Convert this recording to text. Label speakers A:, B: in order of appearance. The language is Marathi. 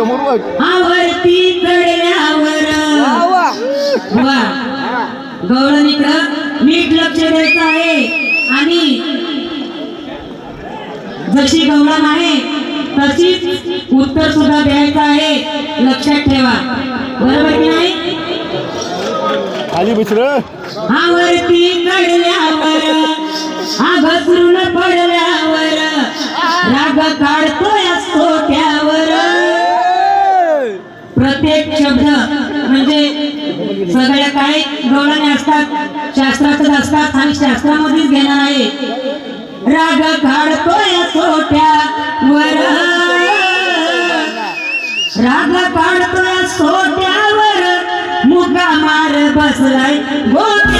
A: समोर बघ
B: आवरती चढल्यावर. वा. गवळण इकडं नीट लक्ष द्यायचं आहे. आणि जशी गवळण आहे तशीच उत्तर सुद्धा द्यायचं आहे. लक्षात ठेवा. बरोबर की नाही?
A: खाली बिसर
B: आवरती चढल्यावर. हा घसरून म्हणजे सगळ्या काही डोळ्याने असतात शास्त्रातच असतात आणि शास्त्रामध्येच घेणार आहे. राग काढतोय सोट्यावर राग काढतोय सोट्यावर मुका मार बसलाय गोट्या.